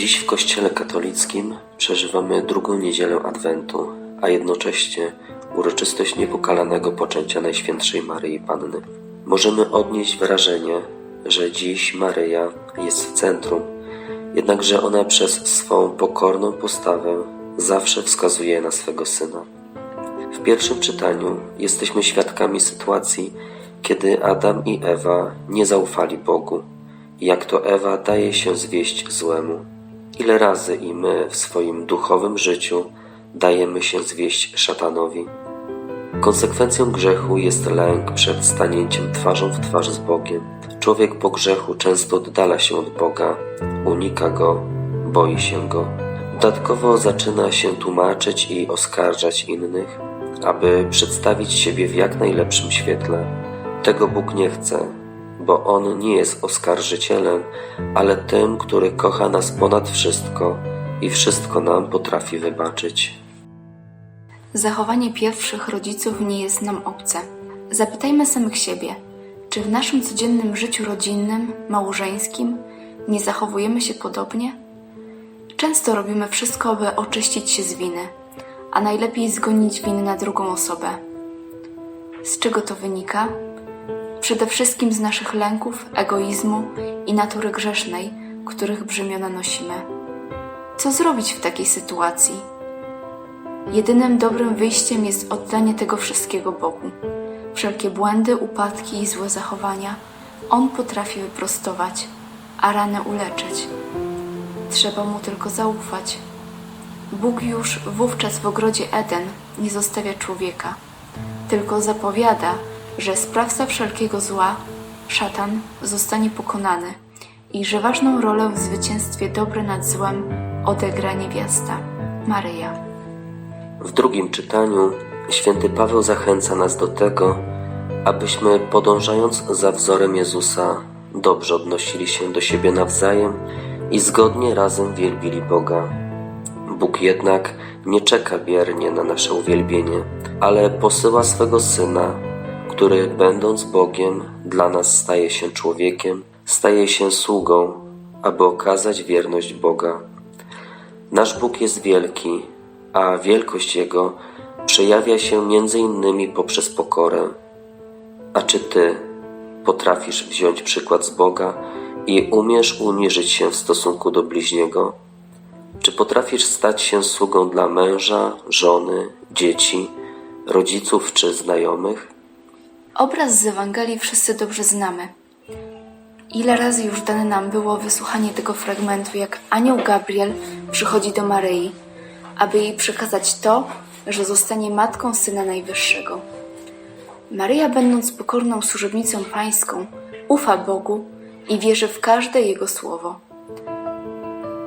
Dziś w Kościele katolickim przeżywamy drugą niedzielę Adwentu, a jednocześnie uroczystość niepokalanego poczęcia Najświętszej Maryi Panny. Możemy odnieść wrażenie, że dziś Maryja jest w centrum, jednakże ona przez swą pokorną postawę zawsze wskazuje na swego Syna. W pierwszym czytaniu jesteśmy świadkami sytuacji, kiedy Adam i Ewa nie zaufali Bogu, jak to Ewa daje się zwieść złemu. Ile razy i my w swoim duchowym życiu dajemy się zwieść szatanowi. Konsekwencją grzechu jest lęk przed stanięciem twarzą w twarz z Bogiem. Człowiek po grzechu często oddala się od Boga, unika go, boi się go. Dodatkowo zaczyna się tłumaczyć i oskarżać innych, aby przedstawić siebie w jak najlepszym świetle. Tego Bóg nie chce, bo On nie jest oskarżycielem, ale tym, który kocha nas ponad wszystko i wszystko nam potrafi wybaczyć. Zachowanie pierwszych rodziców nie jest nam obce. Zapytajmy samych siebie, czy w naszym codziennym życiu rodzinnym, małżeńskim nie zachowujemy się podobnie? Często robimy wszystko, by oczyścić się z winy, a najlepiej zgonić winę na drugą osobę. Z czego to wynika? Przede wszystkim z naszych lęków, egoizmu i natury grzesznej, których brzemiona nosimy. Co zrobić w takiej sytuacji? Jedynym dobrym wyjściem jest oddanie tego wszystkiego Bogu. Wszelkie błędy, upadki i złe zachowania On potrafi wyprostować, a ranę uleczyć. Trzeba Mu tylko zaufać. Bóg już wówczas w ogrodzie Eden nie zostawia człowieka, tylko zapowiada, że sprawca wszelkiego zła, szatan, zostanie pokonany i że ważną rolę w zwycięstwie dobre nad złem odegra niewiasta, Maryja. W drugim czytaniu święty Paweł zachęca nas do tego, abyśmy podążając za wzorem Jezusa dobrze odnosili się do siebie nawzajem i zgodnie razem wielbili Boga. Bóg jednak nie czeka biernie na nasze uwielbienie, ale posyła swego Syna, który będąc Bogiem dla nas staje się człowiekiem, staje się sługą, aby okazać wierność Boga. Nasz Bóg jest wielki, a wielkość Jego przejawia się między innymi poprzez pokorę. A czy Ty potrafisz wziąć przykład z Boga i umiesz uniżyć się w stosunku do bliźniego? Czy potrafisz stać się sługą dla męża, żony, dzieci, rodziców czy znajomych? Obraz z Ewangelii wszyscy dobrze znamy. Ile razy już dane nam było wysłuchanie tego fragmentu, jak anioł Gabriel przychodzi do Maryi, aby jej przekazać to, że zostanie matką Syna Najwyższego. Maryja, będąc pokorną służebnicą pańską, ufa Bogu i wierzy w każde Jego słowo.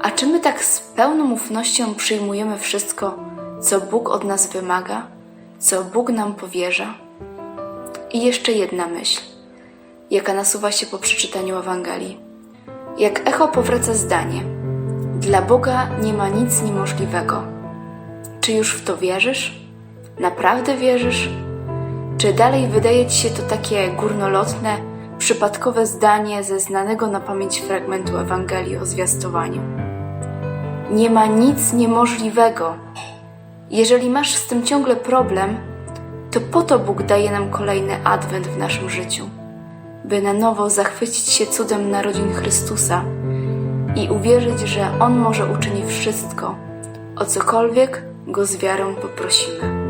A czy my tak z pełną ufnością przyjmujemy wszystko, co Bóg od nas wymaga, co Bóg nam powierza? I jeszcze jedna myśl, jaka nasuwa się po przeczytaniu Ewangelii. Jak echo powraca zdanie: Dla Boga nie ma nic niemożliwego. Czy już w to wierzysz? Naprawdę wierzysz? Czy dalej wydaje ci się to takie górnolotne, przypadkowe zdanie ze znanego na pamięć fragmentu Ewangelii o zwiastowaniu? Nie ma nic niemożliwego. Jeżeli masz z tym ciągle problem, to po to Bóg daje nam kolejny adwent w naszym życiu, by na nowo zachwycić się cudem narodzin Chrystusa i uwierzyć, że On może uczynić wszystko, o cokolwiek Go z wiarą poprosimy.